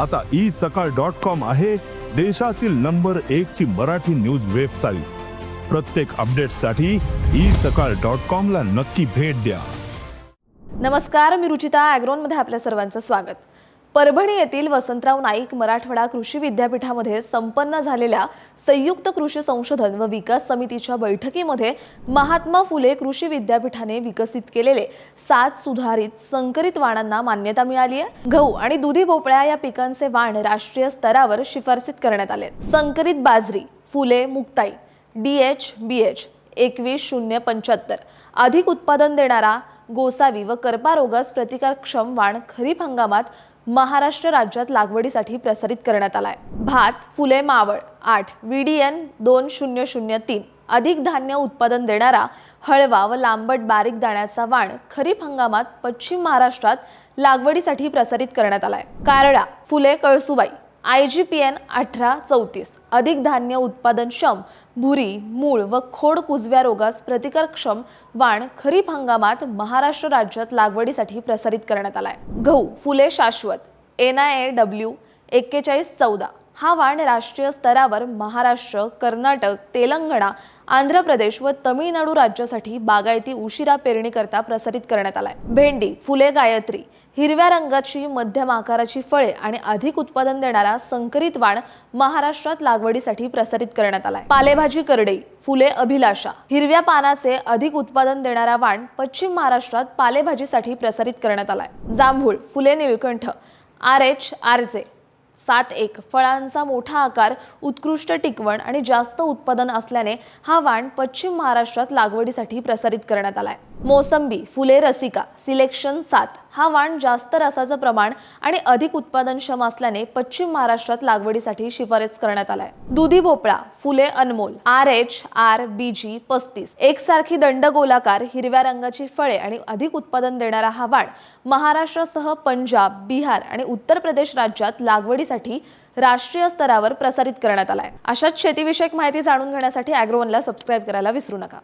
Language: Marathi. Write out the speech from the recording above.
आता ई सकाळ डॉट कॉम आहे देशातील नंबर एक ची मराठी न्यूज वेबसाईट. प्रत्येक अपडेटसाठी ई सकाळ डॉट कॉम ला नक्की भेट द्या. नमस्कार मी रुचिता ॲग्रोनमध्ये आपल्या सर्वांचं स्वागत. परभणी येथील वसंतराव नाईक मराठवाडा कृषी विद्यापीठामध्ये संपन्न झालेल्या संयुक्त कृषी संशोधन व विकास समितीच्या बैठकीमध्ये महात्मा फुले कृषी विद्यापीठाने विकसित केलेले सात सुधारित संकरित वाणांना मान्यता मिळाली आहे. गहू आणि दुधी भोपळ्या या पिकांचे वाण राष्ट्रीय स्तरावर शिफारसीत करण्यात आले. संकरित बाजरी Phule Muktai D H B H एकवीस शून्य पंच्याहत्तर अधिक उत्पादन देणारा गोसावी व करपा रोगास प्रतिकारक्षम वाण खरीप हंगामात महाराष्ट्र राज्यात लागवडीसाठी प्रसारित करण्यात आलाय. भात फुले मावळ आठ व्हीडीएन दोन शून्य शून्य तीन. अधिक धान्य उत्पादन देणारा हळवा व लांबट बारीक दाण्याचा वाण खरीप हंगामात पश्चिम महाराष्ट्रात लागवडीसाठी प्रसारित करण्यात आलाय. कारळा Phule Kalsubai I G P N अठरा चौतीस. अधिक धान्य उत्पादनक्षम भुरी मूळ व खोड कुजव्या रोगास प्रतिकारक्षम वाण खरीप हंगामात महाराष्ट्र राज्यात लागवडीसाठी प्रसारित करण्यात आला आहे गहू फुले शाश्वत. एन आय ए डब्ल्यू एक्केचाळीस चौदा. हा वाण राष्ट्रीय स्तरावर महाराष्ट्र कर्नाटक तेलंगणा आंध्र प्रदेश व तमिळनाडू राज्यासाठी बागायती उशिरा पेरणीकरता प्रसारित करण्यात आलाय. भेंडी फुले गायत्री हिरव्या रंगाची मध्यम आकाराची फळे आणि अधिक उत्पादन देणारा संकरित वाण महाराष्ट्रात लागवडीसाठी प्रसारित करण्यात आलाय. पालेभाजी करडई फुले अभिलाषा हिरव्या पानाचे अधिक उत्पादन देणारा वाण पश्चिम महाराष्ट्रात पालेभाजीसाठी प्रसारित करण्यात आलाय. जांभूळ Phule Nilkanth R H R J. सात एक. फळांचा मोठा आकार उत्कृष्ट टिकवण आणि जास्त उत्पादन असल्याने हा वाण पश्चिम महाराष्ट्रात लागवडीसाठी प्रसारित करण्यात आलाय. मोसंबी फुले रसिका सिलेक्शन सात. हा वाण जास्त रसाचं प्रमाण आणि अधिक उत्पादनक्षम असल्याने पश्चिम महाराष्ट्रात लागवडीसाठी शिफारस करण्यात आलाय. दुधी भोपळा Phule Anmol R H R B G पस्तीस. एकसारखी दंडगोलाकार हिरव्या रंगाची फळे आणि अधिक उत्पादन देणारा हा वाण महाराष्ट्रासह पंजाब बिहार आणि उत्तर प्रदेश राज्यात लागवडी लागवडीसाठी राष्ट्रीय स्तरावर प्रसारित करण्यात आलाय. अशाच शेतीविषयक माहिती जाणून घेण्यासाठी अॅग्रोवनला सबस्क्राईब करायला विसरू नका.